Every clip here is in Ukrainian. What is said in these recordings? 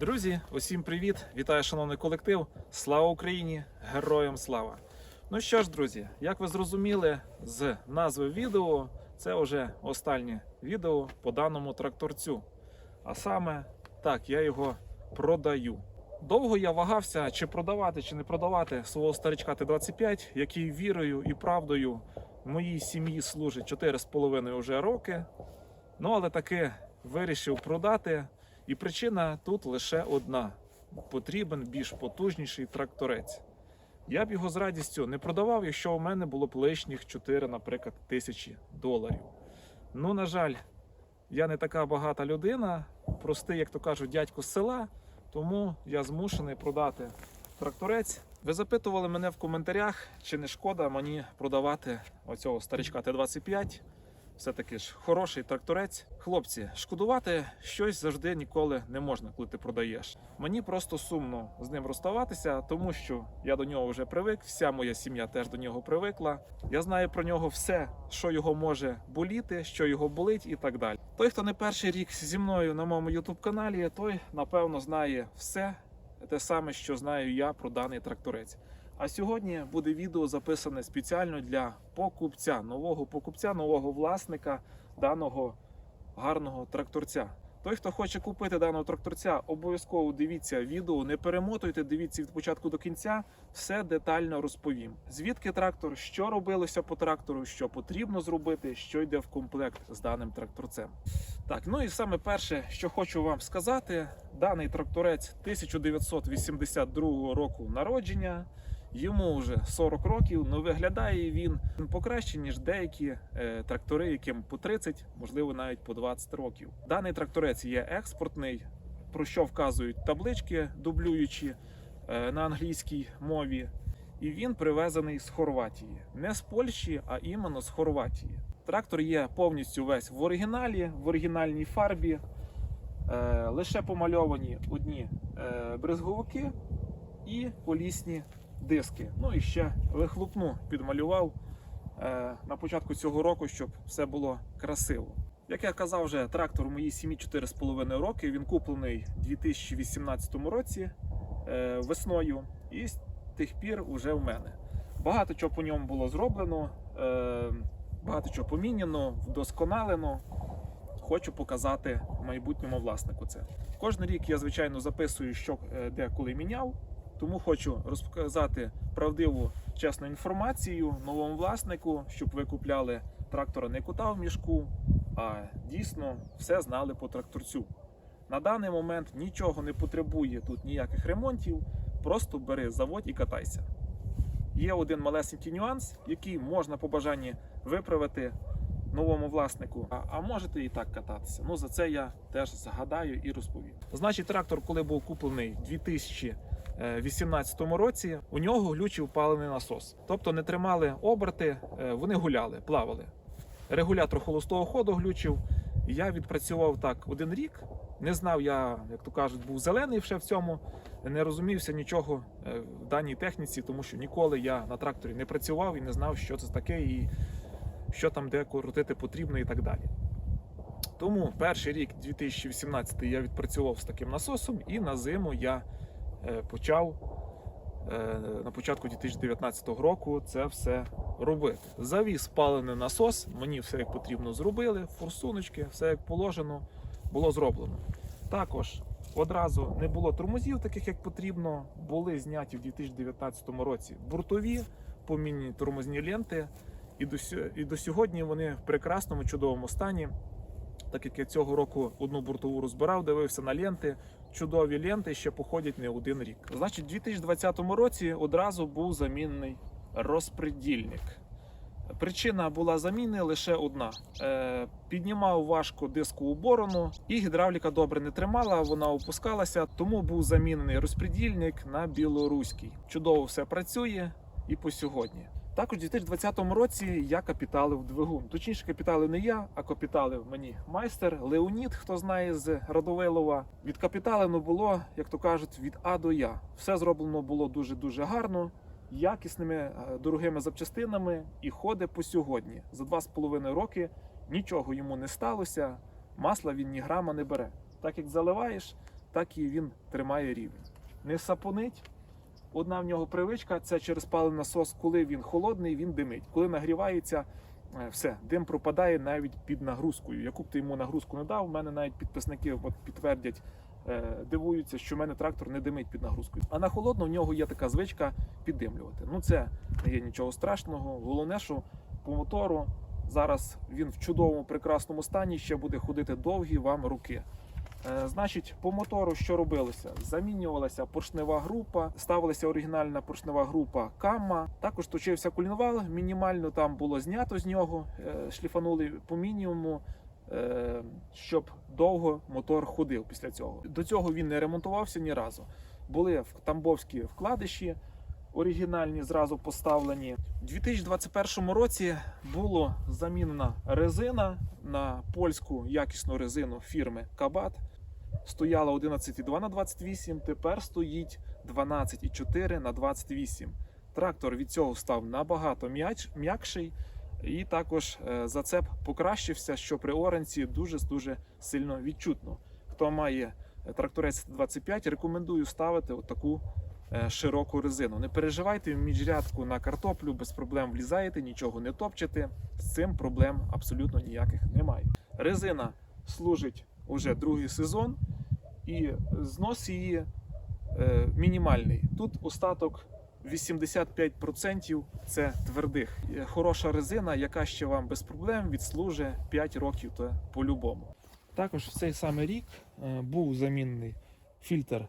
Друзі, усім привіт! Вітаю, шановний колектив! Слава Україні! Героям слава! Ну що ж, друзі, як ви зрозуміли з назви відео, це вже останнє відео по даному тракторцю. А саме так, я його продаю. Довго я вагався, чи продавати, чи не продавати свого старичка Т-25, який вірою і правдою моїй сім'ї служить 4,5 вже роки. Ну, але таки вирішив продати. І причина тут лише одна: потрібен більш потужніший тракторець. Я б його з радістю не продавав, якщо у мене було б лишніх 4, наприклад, тисячі доларів. Ну, на жаль, я не така багата людина, простий, як то кажуть, дядько з села, тому я змушений продати тракторець. Ви запитували мене в коментарях, чи не шкода мені продавати оцього старичка Т-25 все-таки ж хороший тракторець. Хлопці, шкодувати щось завжди ніколи не можна, коли ти продаєш. Мені просто сумно з ним розставатися, тому що я до нього вже привик. Вся моя сім'я теж до нього привикла. Я знаю про нього все, що його може боліти, що його болить, і так далі. Той, хто не перший рік зі мною на моєму youtube каналі, той напевно знає все те саме, що знаю я про даний тракторець. А сьогодні буде відео записане спеціально для покупця, нового покупця, нового власника даного гарного тракторця. Той, хто хоче купити даного тракторця, обов'язково дивіться відео, не перемотуйте, дивіться від початку до кінця, все детально розповім. Звідки трактор, що робилося по трактору, що потрібно зробити, що йде в комплект з даним тракторцем. Так, ну і саме перше, що хочу вам сказати, даний тракторець 1982 року народження. Йому вже 40 років, але виглядає він покраще, ніж деякі е, трактори, яким по 30, можливо, навіть по 20 років. Даний тракторець є експортний, про що вказують таблички, дублюючі е, на англійській мові. І він привезений з Хорватії. Не з Польщі, а іменно з Хорватії. Трактор є повністю весь в оригіналі, в оригінальній фарбі. Е, лише помальовані одні брезговики і колісні диски. Ну і ще вихлопну підмалював е, на початку цього року, щоб все було красиво. Як я казав, вже трактор у моїй сім'ї 4,5 роки. Він куплений у 2018 році е, весною, і з тих пір уже в мене. Багато чого по ньому було зроблено, е, багато чого поміняно, вдосконалено. Хочу показати майбутньому власнику це. Кожен рік я, звичайно, записую, що е, де коли міняв. Тому хочу розказати правдиву чесну інформацію новому власнику, щоб ви купляли трактора не кота в мішку, а дійсно все знали по тракторцю. На даний момент нічого не потребує тут ніяких ремонтів, просто бери заводь і катайся. Є один малесенький нюанс, який можна по бажанні виправити новому власнику, а, а можете і так кататися. Ну за це я теж згадаю і розповім. Значить, трактор, коли був куплений 2000 2018 році у нього глючив паливний насос. Тобто не тримали оберти, е, вони гуляли, плавали. Регулятор холостого ходу глючив. Я відпрацював так один рік. Не знав я, як то кажуть, був зелений ще в цьому, не розумівся нічого е, в даній техніці, тому що ніколи я на тракторі не працював і не знав, що це таке, і що там де крутити потрібно і так далі. Тому перший рік, 2018, я відпрацював з таким насосом, і на зиму я Е, почав е, на початку 2019 року це все робити. Завіз палений насос, мені все як потрібно зробили, форсуночки, все як положено, було зроблено. Також одразу не було тормозів, таких як потрібно, були зняті в 2019 році буртові помінні тормозні ленти, і до, і до сьогодні вони в прекрасному чудовому стані. Так як я цього року одну буртову розбирав, дивився на ленти, чудові ленти ще походять не один рік. Значить, у 2020 році одразу був замінений розпредільник. Причина була заміни лише одна: Е, піднімав важко дискову борону, і гідравліка добре не тримала, вона опускалася, тому був замінений розпредільник на білоруський. Чудово все працює і по сьогодні. Також у 2020 році я капіталив двигун. Точніше, капіталив не я, а капіталив мені майстер Леонід, хто знає з Радовилова. Від капіталину було, як то кажуть, від А до Я. Все зроблено було дуже-дуже гарно, якісними е, дорогими запчастинами і ходить по сьогодні. За два з половиною роки нічого йому не сталося, масла він ні грама не бере. Так як заливаєш, так і він тримає рівень. Не сапонить. Одна в нього привичка це через паливний насос, коли він холодний, він димить. Коли нагрівається, е, все, дим пропадає навіть під нагрузкою. Яку б ти йому нагрузку не дав, у мене навіть підписники підтвердять, е, дивуються, що в мене трактор не димить під нагрузкою. А на холодно в нього є така звичка піддимлювати. Ну це не є нічого страшного. Головне, що по мотору зараз він в чудовому прекрасному стані ще буде ходити довгі вам руки. Е, Значить, по мотору що робилося? Замінювалася поршнева група, ставилася оригінальна поршнева група Камма. Також точився кулінвал, мінімально там було знято з нього, е, шліфанули по мінімуму, е, щоб довго мотор ходив після цього. До цього він не ремонтувався ні разу. Були в- тамбовські вкладиші, оригінальні зразу поставлені. У 2021 році було замінена резина на польську якісну резину фірми Кабат. Стояла 11,2 на 28, тепер стоїть 12,4 на 28. Трактор від цього став набагато м'якший, і також е, зацеп покращився, що при оранці дуже дуже сильно відчутно. Хто має е, тракторець 25, рекомендую ставити отаку е, широку резину. Не переживайте в міжрядку на картоплю, без проблем влізаєте, нічого не топчете. З цим проблем абсолютно ніяких немає. Резина служить уже другий сезон, і знос її е, мінімальний. Тут остаток 85% це твердих. Е, Хороша резина, яка ще вам без проблем відслужить 5 років то по-любому. Також в цей самий рік е, був замінений фільтр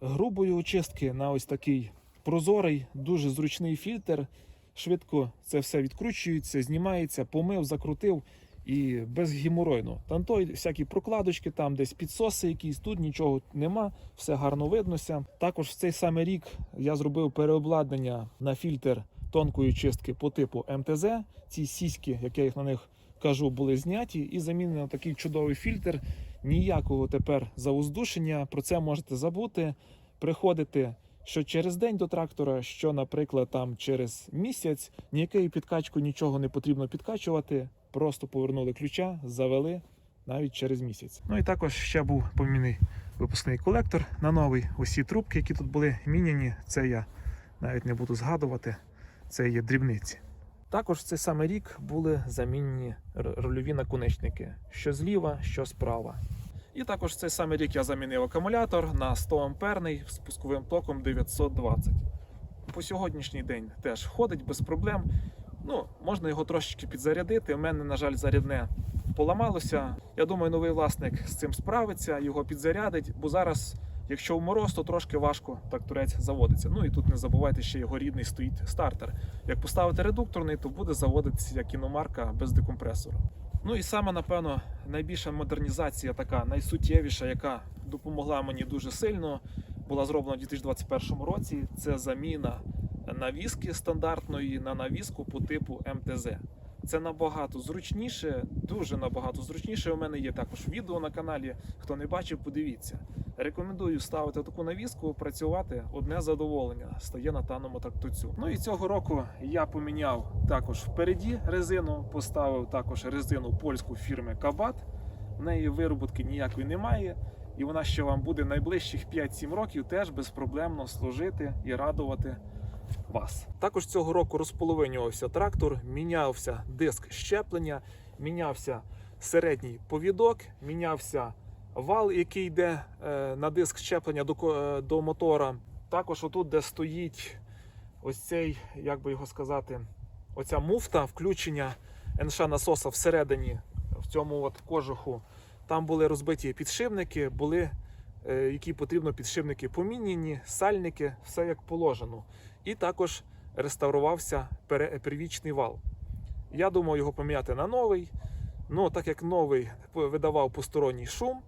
грубої очистки на ось такий прозорий, дуже зручний фільтр. Швидко це все відкручується, знімається, помив, закрутив і безгеморойно. Там той всякі прокладочки, там десь підсоси якісь, тут нічого нема, все гарно виднося. Також в цей самий рік я зробив переобладнання на фільтр тонкої чистки по типу МТЗ. Ці сіськи, як я їх на них кажу, були зняті і замінено на такий чудовий фільтр. Ніякого тепер зауздушення. Про це можете забути. Приходити що через день до трактора, що, наприклад, там через місяць ніякою підкачку нічого не потрібно підкачувати. Просто повернули ключа, завели навіть через місяць. Ну і також ще був помінений випускний колектор на новий. Усі трубки, які тут були міняні, це я навіть не буду згадувати. Це є дрібниці. Також в цей самий рік були замінені рульові наконечники, що зліва, що справа. І також в цей самий рік я замінив акумулятор на 100 амперний з пусковим током 920. По сьогоднішній день теж ходить без проблем. Ну, можна його трошечки підзарядити. У мене, на жаль, зарядне поламалося. Я думаю, новий власник з цим справиться, його підзарядить, бо зараз, якщо в мороз, то трошки важко тракторець заводиться. Ну і тут не забувайте, ще його рідний стоїть стартер. Як поставити редукторний, то буде заводитися як іномарка без декомпресора. Ну і саме, напевно, найбільша модернізація, така найсуттєвіша, яка допомогла мені дуже сильно, була зроблена у 2021 році. Це заміна навіски стандартної на навіску по типу МТЗ. Це набагато зручніше, дуже набагато зручніше. У мене є також відео на каналі. Хто не бачив, подивіться. Рекомендую ставити таку навіску, працювати одне задоволення стає на даному тракторцю. Ну і цього року я поміняв також впереді резину, поставив також резину польську фірми Кабат. В неї вироботки ніякої немає, і вона ще вам буде найближчих 5-7 років теж безпроблемно служити і радувати вас. Також цього року розполовинювався трактор, мінявся диск щеплення, мінявся середній повідок, мінявся вал, який йде е, на диск щеплення до, е, до мотора. Також отут, де стоїть ось цей, як би його сказати, оця муфта включення НШ насоса всередині, в цьому от кожуху. Там були розбиті підшипники, були е, які потрібно підшипники поміняні, сальники, все як положено. І також реставрувався первічний вал. Я думав його поміняти на новий. Ну, так як новий видавав посторонній шум,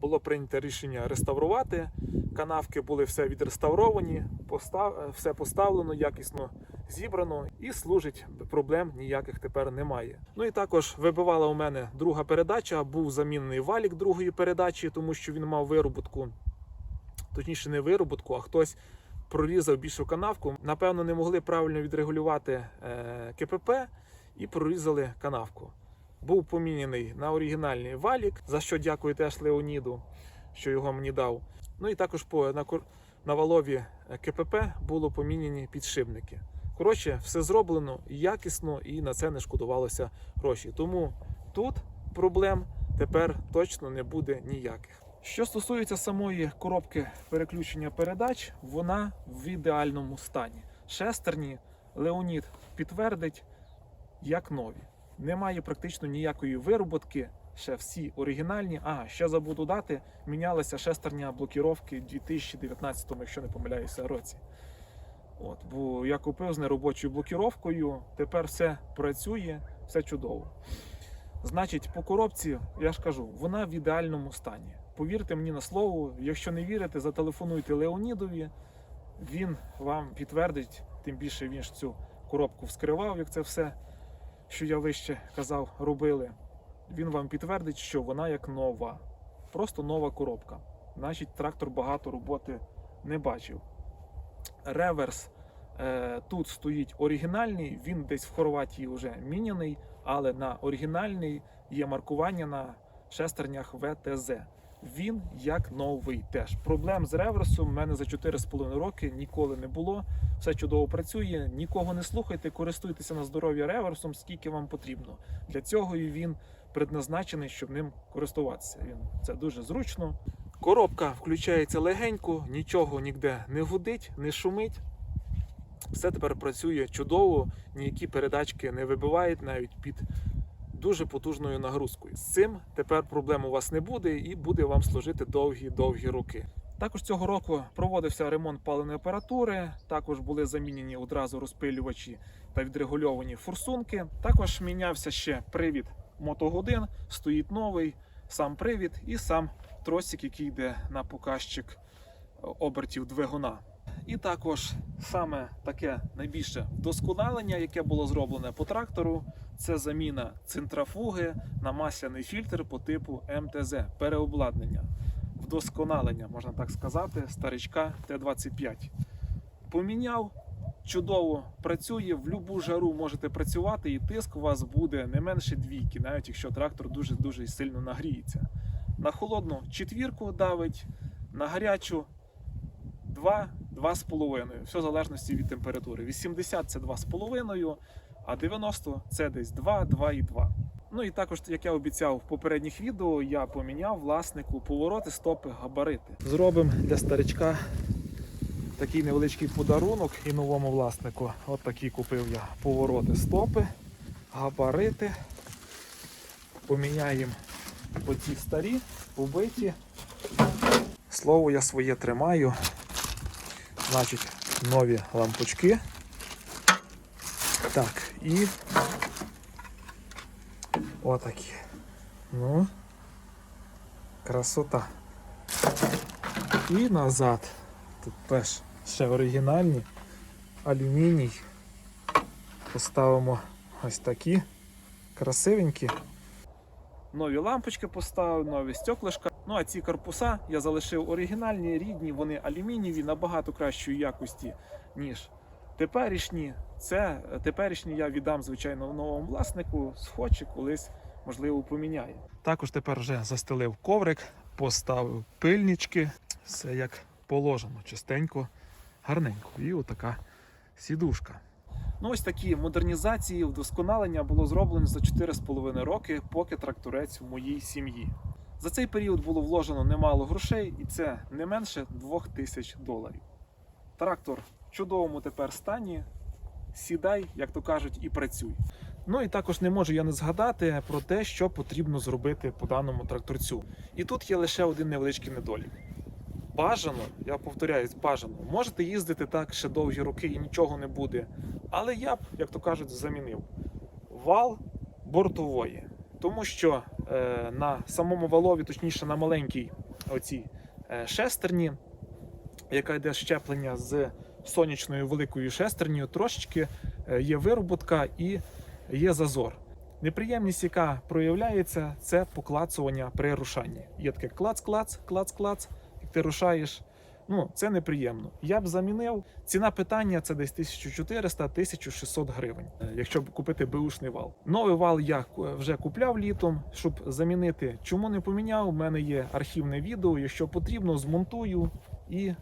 було прийнято рішення реставрувати. Канавки були все відреставровані, постав... все поставлено, якісно зібрано і служить. Проблем ніяких тепер немає. Ну і також вибивала у мене друга передача, був замінений валік другої передачі, тому що він мав вироботку. Точніше, не вироботку, а хтось прорізав більшу канавку. Напевно, не могли правильно відрегулювати е, КПП і прорізали канавку. Був поміняний на оригінальний валік, за що дякую теж Леоніду. що його мені дав. Ну і також по на, на валові е, КПП було поміняні підшипники. Коротше, все зроблено якісно і на це не шкодувалося гроші. Тому тут проблем тепер точно не буде ніяких. Що стосується самої коробки переключення передач, вона в ідеальному стані. Шестерні Леонід підтвердить як нові. Немає практично ніякої вироботки. Ще всі оригінальні. А, ще забуду дати, мінялася шестерня блокіровки в 2019, якщо не помиляюся, році. От, бо я купив з неробочою блокіровкою, тепер все працює, все чудово. Значить, по коробці, я ж кажу, вона в ідеальному стані. Повірте мені на слово, якщо не вірите, зателефонуйте Леонідові, він вам підтвердить, тим більше він ж цю коробку вскривав, як це все, що я вище казав, робили. Він вам підтвердить, що вона як нова. Просто нова коробка. Значить, трактор багато роботи не бачив. Реверс е, тут стоїть оригінальний, він десь в Хорватії вже міняний, але на оригінальний є маркування на шестернях ВТЗ. Він як новий теж. Проблем з реверсом в мене за 4,5 роки ніколи не було. Все чудово працює. Нікого не слухайте, користуйтеся на здоров'я реверсом, скільки вам потрібно. Для цього і він предназначений, щоб ним користуватися. Він це дуже зручно. Коробка включається легенько, нічого ніде не гудить, не шумить. Все тепер працює чудово, ніякі передачки не вибивають навіть під дуже потужною нагрузкою. З цим тепер проблем у вас не буде і буде вам служити довгі-довгі роки. Також цього року проводився ремонт паливної апаратури, також були замінені одразу розпилювачі та відрегульовані форсунки. Також мінявся ще привід мотогодин, стоїть новий, сам привід і сам тросик, який йде на показчик обертів двигуна. І також саме таке найбільше вдосконалення, яке було зроблене по трактору, це заміна центрафуги на масляний фільтр по типу МТЗ, переобладнання, вдосконалення, можна так сказати, старичка Т-25. Поміняв, чудово працює, в будь-яку жару можете працювати, і тиск у вас буде не менше двійки, навіть якщо трактор дуже-дуже сильно нагріється. На холодну четвірку давить, на гарячу 2, 2,5. Все в залежності від температури. 80 це 2,5, а 90 це десь 2, 2,2. Ну і також, як я обіцяв в попередніх відео, я поміняв власнику повороти, стопи, габарити. Зробимо для старичка такий невеличкий подарунок і новому власнику. От такі купив я повороти, стопи, габарити. Поміняємо оці старі, побиті. Слово я своє тримаю. Значить, нові лампочки. Так, і отакі. Ну, красота. І назад. Тут теж ще оригінальні. Алюміній. Поставимо ось такі красивенькі. Нові лампочки поставив, нові стеклишка. Ну а ці корпуса я залишив оригінальні, рідні, вони алюмінієві набагато кращої якості, ніж теперішні. Це е, теперішні я віддам, звичайно, новому власнику, схоче колись, можливо, поміняє. Також тепер вже застелив коврик, поставив пильнички, все як положено, чистенько, гарненько. І отака сідушка. Ну, ось такі модернізації, вдосконалення було зроблено за 4,5 роки, поки тракторець в моїй сім'ї. За цей період було вложено немало грошей, і це не менше 2000 доларів. Трактор в чудовому тепер стані. Сідай, як то кажуть, і працюй. Ну і також не можу я не згадати про те, що потрібно зробити по даному тракторцю. І тут є лише один невеличкий недолік. Бажано, я повторяюсь, бажано. Можете їздити так ще довгі роки і нічого не буде. Але я б, як то кажуть, замінив вал бортової. Тому що на самому валові, точніше на маленькій оцій е, шестерні, яка йде щеплення з сонячною великою шестернею, трошечки е, є вироботка і є зазор. Неприємність, яка проявляється, це поклацування при рушанні. Є таке клац-клац, клац-клац, як ти рушаєш. Ну, це неприємно. Я б замінив. Ціна питання це десь 1400-1600 гривень, е, якщо б купити беушний вал. Новий вал я вже купляв літом, щоб замінити. Чому не поміняв? У мене є архівне відео. Якщо потрібно, змонтую і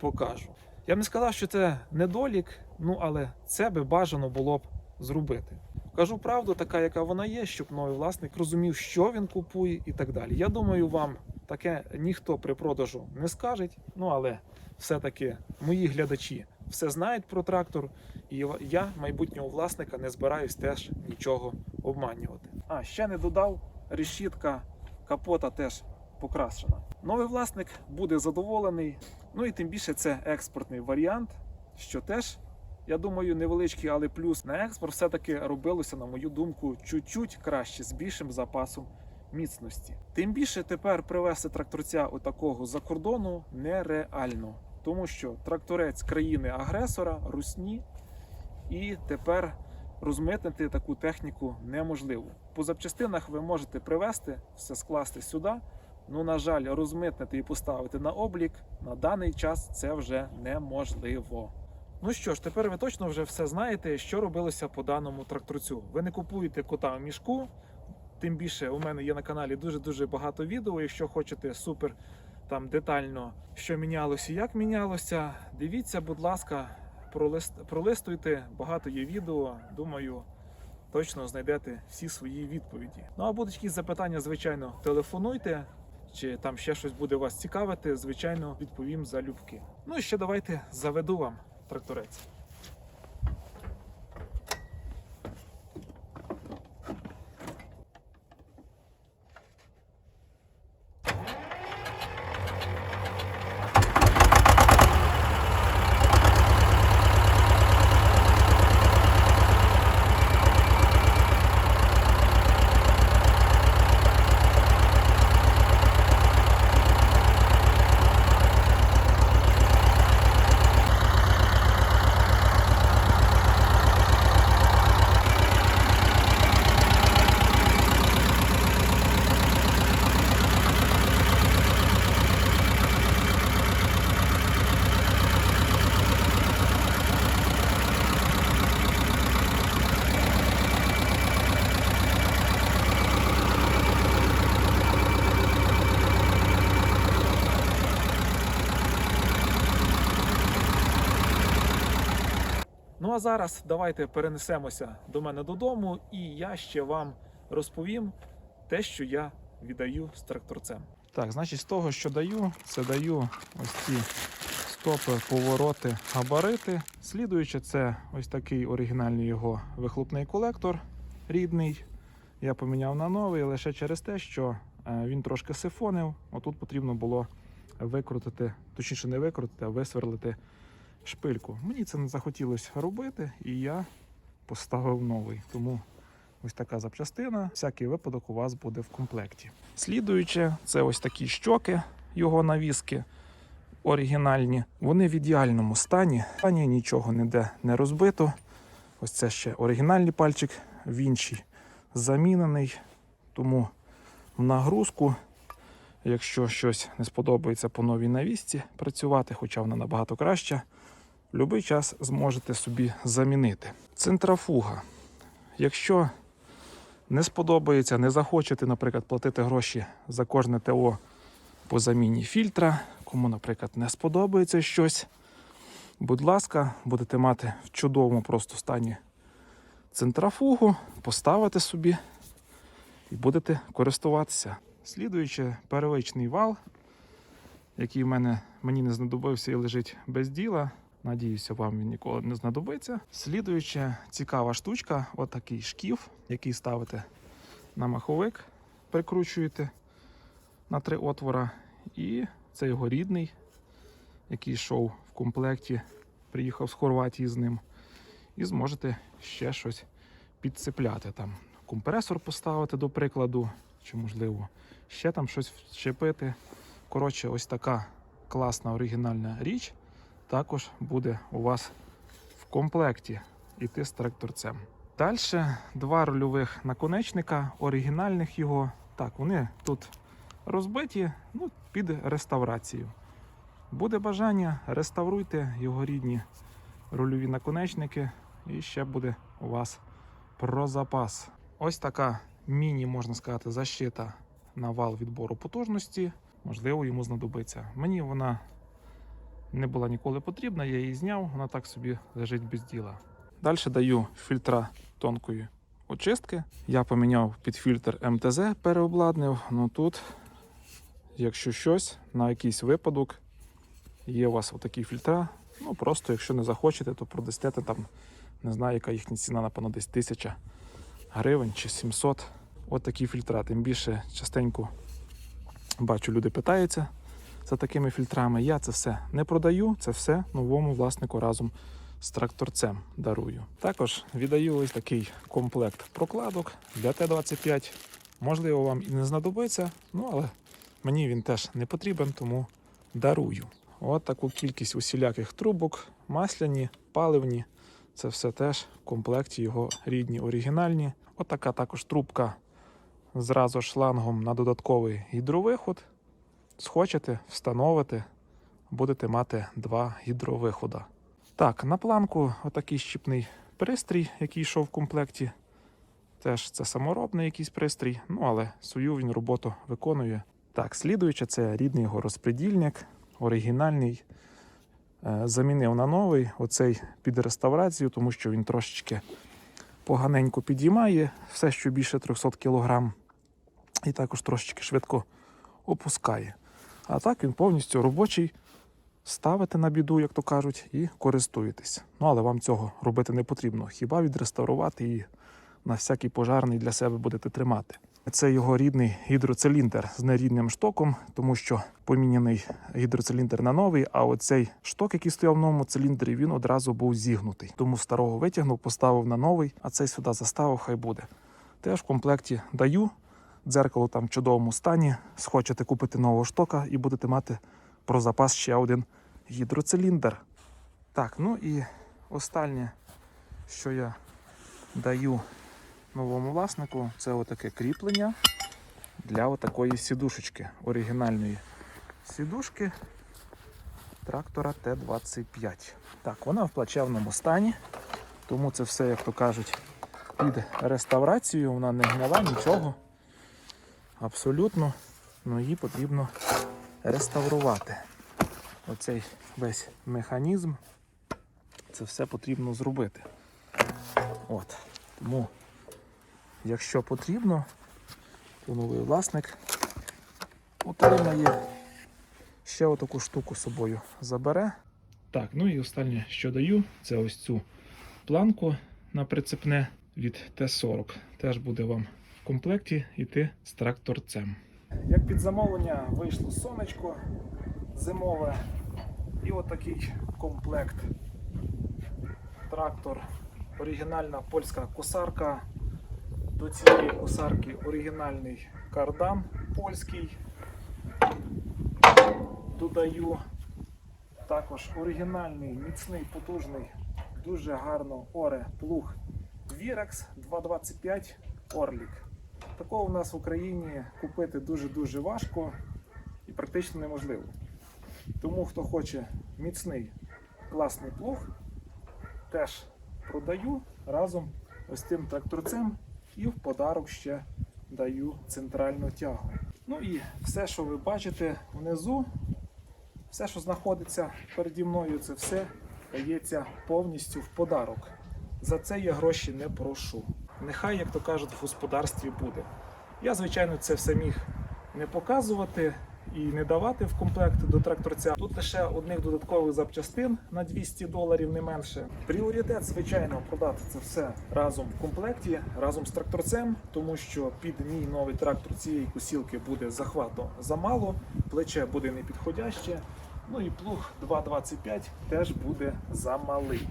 покажу. Я б не сказав, що це недолік, ну але це би бажано було б зробити. Кажу правду, така, яка вона є, щоб новий власник розумів, що він купує і так далі. Я думаю, вам таке ніхто при продажу не скаже. Ну але все-таки мої глядачі все знають про трактор, і я, майбутнього власника, не збираюсь теж нічого обманювати. А ще не додав решітка капота теж покрашена. Новий власник буде задоволений. Ну і тим більше це експортний варіант, що теж я думаю, невеличкий, але плюс на експорт все-таки робилося, на мою думку, чуть-чуть краще з більшим запасом міцності. Тим більше тепер привезти тракторця отакого за кордону нереально, тому що тракторець країни-агресора русні, і тепер розмитнити таку техніку неможливо. По запчастинах ви можете привезти, все скласти сюди. Ну, на жаль, розмитнити і поставити на облік на даний час це вже неможливо. Ну що ж, тепер ви точно вже все знаєте, що робилося по даному тракторцю. Ви не купуєте кота в мішку. Тим більше у мене є на каналі дуже-дуже багато відео. Якщо хочете супер там детально, що мінялося, як мінялося, дивіться, будь ласка, пролист, пролистуйте. Багато є відео. Думаю, точно знайдете всі свої відповіді. Ну а будуть якісь запитання, звичайно, телефонуйте. Чи там ще щось буде вас цікавити, звичайно, відповім залюбки. Ну і ще давайте заведу вам тракторець. А зараз давайте перенесемося до мене додому, і я ще вам розповім те, що я віддаю з тракторцем. Так, значить, з того, що даю, це даю ось ці стопи, повороти, габарити. Слідуючи, це ось такий оригінальний його вихлопний колектор рідний. Я поміняв на новий лише через те, що е, він трошки сифонив. Отут потрібно було викрутити, точніше, не викрутити, а висверлити шпильку. Мені це не захотілося робити, і я поставив новий. Тому ось така запчастина. Всякий випадок у вас буде в комплекті. Слідуюче, це ось такі щоки, його навіски оригінальні. Вони в ідеальному стані. Стані нічого ніде не розбито. Ось це ще оригінальний пальчик, в інший замінений. Тому в нагрузку, якщо щось не сподобається по новій навісці працювати, хоча вона набагато краща, будь-який час зможете собі замінити. Центрафуга. Якщо не сподобається, не захочете, наприклад, платити гроші за кожне ТО по заміні фільтра, кому, наприклад, не сподобається щось, будь ласка, будете мати в чудовому просто стані центрафугу, поставите собі і будете користуватися. Слідуючи первичний вал, який в мене мені не знадобився і лежить без діла. Надіюся, вам він ніколи не знадобиться. Слідуюча цікава штучка отакий шкіф, який ставите на маховик, прикручуєте на три отвора. І це його рідний, який йшов в комплекті, приїхав з Хорватії з ним. І зможете ще щось підцепляти там. Компресор поставити, до прикладу, чи можливо ще там щось вчепити. Коротше, ось така класна оригінальна річ також буде у вас в комплекті іти з тракторцем. Далі два рульових наконечника, оригінальних його. Так, вони тут розбиті ну, під реставрацію. Буде бажання, реставруйте його рідні рульові наконечники, і ще буде у вас про запас. Ось така міні, можна сказати, защита на вал відбору потужності. Можливо, йому знадобиться. Мені вона не була ніколи потрібна, я її зняв, вона так собі лежить без діла. Далі даю фільтра тонкої очистки. Я поміняв під фільтр МТЗ, переобладнив. Ну тут, якщо щось, на якийсь випадок, є у вас отакі фільтра. Ну просто, якщо не захочете, то продастете там, не знаю, яка їхня ціна, напевно, десь 1000 гривень чи 700. От такі фільтра. Тим більше частенько бачу, люди питаються за такими фільтрами. Я це все не продаю, це все новому власнику разом з тракторцем дарую. Також віддаю ось такий комплект прокладок для Т-25. Можливо, вам і не знадобиться, ну але мені він теж не потрібен, тому дарую. От таку кількість усіляких трубок, масляні, паливні. Це все теж в комплекті його рідні оригінальні. От така також трубка зразу шлангом на додатковий гідровиход. Схочете, встановите, будете мати два гідровихода. Так, на планку отакий щіпний пристрій, який йшов в комплекті. Теж це саморобний якийсь пристрій, ну але свою він роботу виконує. Так, слідуючи, це рідний його розпредільник, оригінальний. Е, Замінив на новий оцей під реставрацію, тому що він трошечки поганенько підіймає все, що більше 300 кг, і також трошечки швидко опускає. А так він повністю робочий. Ставите на біду, як то кажуть, і користуєтесь. Ну, але вам цього робити не потрібно. Хіба відреставрувати і на всякий пожарний для себе будете тримати. Це його рідний гідроциліндр з нерідним штоком, тому що поміняний гідроциліндр на новий, а оцей шток, який стояв в новому циліндрі, він одразу був зігнутий. Тому старого витягнув, поставив на новий, а цей сюди заставив, хай буде. Теж в комплекті даю. Дзеркало там в чудовому стані. Схочете купити нового штока і будете мати про запас ще один гідроциліндр. Так, ну і останнє, що я даю новому власнику, це отаке кріплення для отакої сідушечки, оригінальної сідушки трактора Т-25. Так, вона в плачевному стані, тому це все, як то кажуть, під реставрацією, вона не гнила нічого. Абсолютно, ну її потрібно реставрувати. Оцей весь механізм, це все потрібно зробити. От. Тому, якщо потрібно, то новий власник отримає ще отаку штуку собою забере. Так, ну і останнє, що даю, це ось цю планку на прицепне від Т-40. Теж буде вам комплекті йти з тракторцем. Як під замовлення вийшло сонечко зимове і отакий комплект. Трактор, оригінальна польська косарка. До цієї косарки оригінальний кардан польський. Додаю також оригінальний, міцний, потужний, дуже гарно оре плуг Virex 225 Орлік. Такого у нас в Україні купити дуже-дуже важко і практично неможливо. Тому хто хоче міцний класний плуг, теж продаю разом ось цим тракторцем і в подарок ще даю центральну тягу. Ну і все, що ви бачите внизу, все, що знаходиться переді мною, це все дається повністю в подарок. За це я гроші не прошу. Нехай, як то кажуть, в господарстві буде. Я, звичайно, це все міг не показувати і не давати в комплект до тракторця. Тут лише одних додаткових запчастин на 200 доларів, не менше. Пріоритет, звичайно, продати це все разом в комплекті, разом з тракторцем, тому що під мій новий трактор цієї косілки буде захвату замало, плече буде непідходяще. Ну і плуг 2.25 теж буде замалий.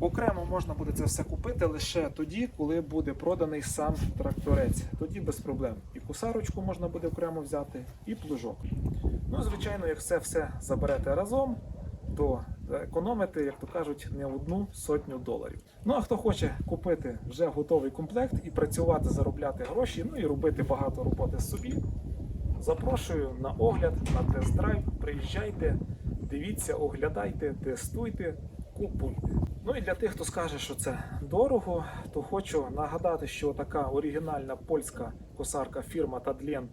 Окремо можна буде це все купити лише тоді, коли буде проданий сам тракторець. Тоді без проблем. І кусарочку можна буде окремо взяти, і плужок. Ну, звичайно, як це все заберете разом, то економите, як то кажуть, не одну сотню доларів. Ну а хто хоче купити вже готовий комплект і працювати, заробляти гроші, ну і робити багато роботи собі, запрошую на огляд, на тест-драйв. Приїжджайте, дивіться, оглядайте, тестуйте, купуйте. Ну і для тих, хто скаже, що це дорого, то хочу нагадати, що така оригінальна польська косарка фірма Тадлен,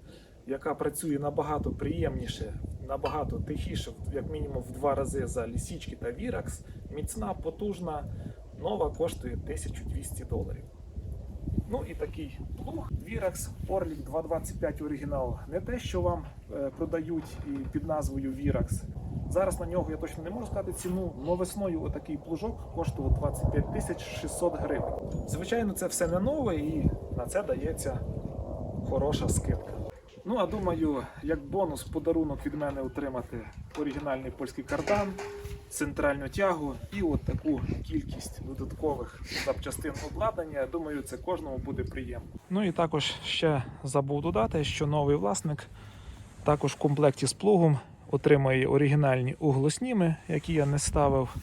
яка працює набагато приємніше, набагато тихіше, як мінімум в два рази за лісічки та Virax, міцна, потужна, нова коштує 1200 доларів. Ну і такий плуг Virax Orlik 225 оригінал. Не те, що вам е, продають і під назвою Virax. Зараз на нього я точно не можу сказати ціну, але весною отакий плужок коштував 25 тисяч 600 гривень. Звичайно, це все не нове і на це дається хороша скидка. Ну а думаю, як бонус подарунок від мене отримати оригінальний польський кардан, центральну тягу і от таку кількість додаткових запчастин обладнання. Я думаю, це кожному буде приємно. Ну і також ще забув додати, що новий власник також в комплекті з плугом отримає оригінальні углосніми, які я не ставив,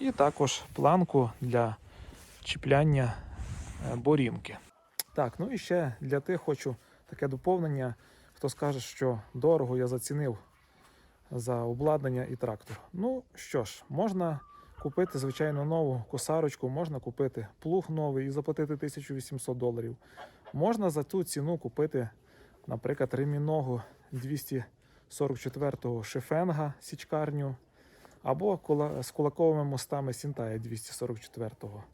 і також планку для чіпляння е, борімки. Так, ну і ще для тих хочу таке доповнення, хто скаже, що дорого я зацінив за обладнання і трактор. Ну що ж, можна купити, звичайно, нову косарочку, можна купити плуг новий і заплатити 1800 доларів. Можна за ту ціну купити, наприклад, реміногу 200. 44-го Шефенга січкарню. Або з кулаковими мостами Сінтая 244-го.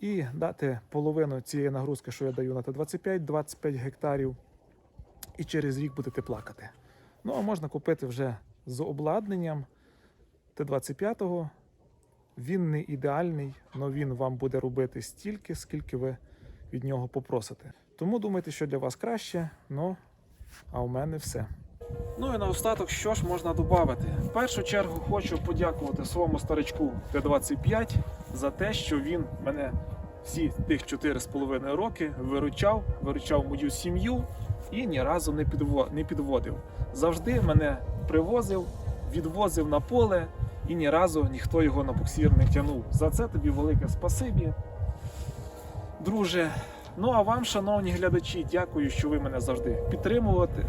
І дати половину цієї нагрузки, що я даю на Т25-25 гектарів. І через рік будете плакати. Ну, а можна купити вже з обладнанням Т25. Він не ідеальний, але він вам буде робити стільки, скільки ви від нього попросите. Тому думайте, що для вас краще. Ну, а у мене все. Ну і наостаток, що ж можна додати? В першу чергу хочу подякувати своєму старичку Т-25 за те, що він мене всі тих 4,5 роки виручав, виручав мою сім'ю і ні разу не підводив. Завжди мене привозив, відвозив на поле, і ні разу ніхто його на буксир не тягнув. За це тобі велике спасибі, друже. Ну а вам, шановні глядачі, дякую, що ви мене завжди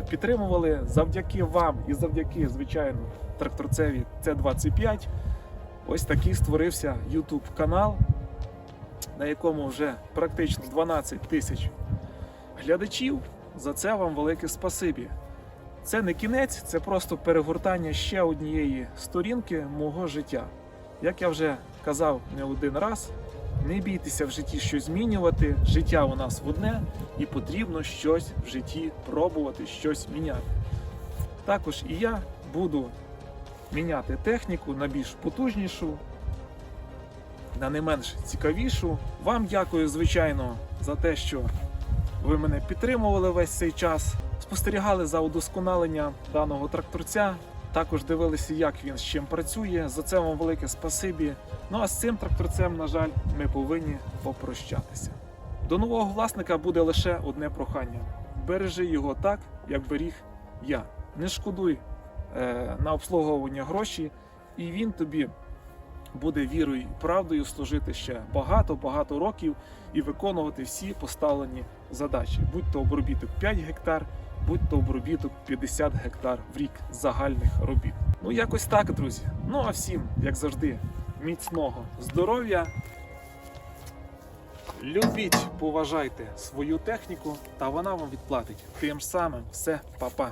підтримували. Завдяки вам і завдяки, звичайно, тракторцеві Т-25. Ось такий створився YouTube канал, на якому вже практично 12 тисяч глядачів. За це вам велике спасибі. Це не кінець, це просто перегортання ще однієї сторінки мого життя. Як я вже казав не один раз, не бійтеся в житті щось змінювати. Життя у нас в одне, і потрібно щось в житті пробувати, щось міняти. Також і я буду міняти техніку на більш потужнішу, на не менш цікавішу. Вам дякую, звичайно, за те, що ви мене підтримували весь цей час, спостерігали за удосконаленням даного тракторця. Також дивилися, як він з чим працює. За це вам велике спасибі. Ну а з цим тракторцем, на жаль, ми повинні попрощатися. До нового власника буде лише одне прохання: бережи його так, як беріг я. Не шкодуй е, на обслуговування гроші, і він тобі буде вірою і правдою служити ще багато-багато років і виконувати всі поставлені задачі, будь то обробіток 5 гектар, будь то обробіток 50 гектар в рік загальних робіт. Ну якось так, друзі. Ну а всім, як завжди, міцного здоров'я. Любіть, поважайте свою техніку, та вона вам відплатить. Тим самим все, па-па.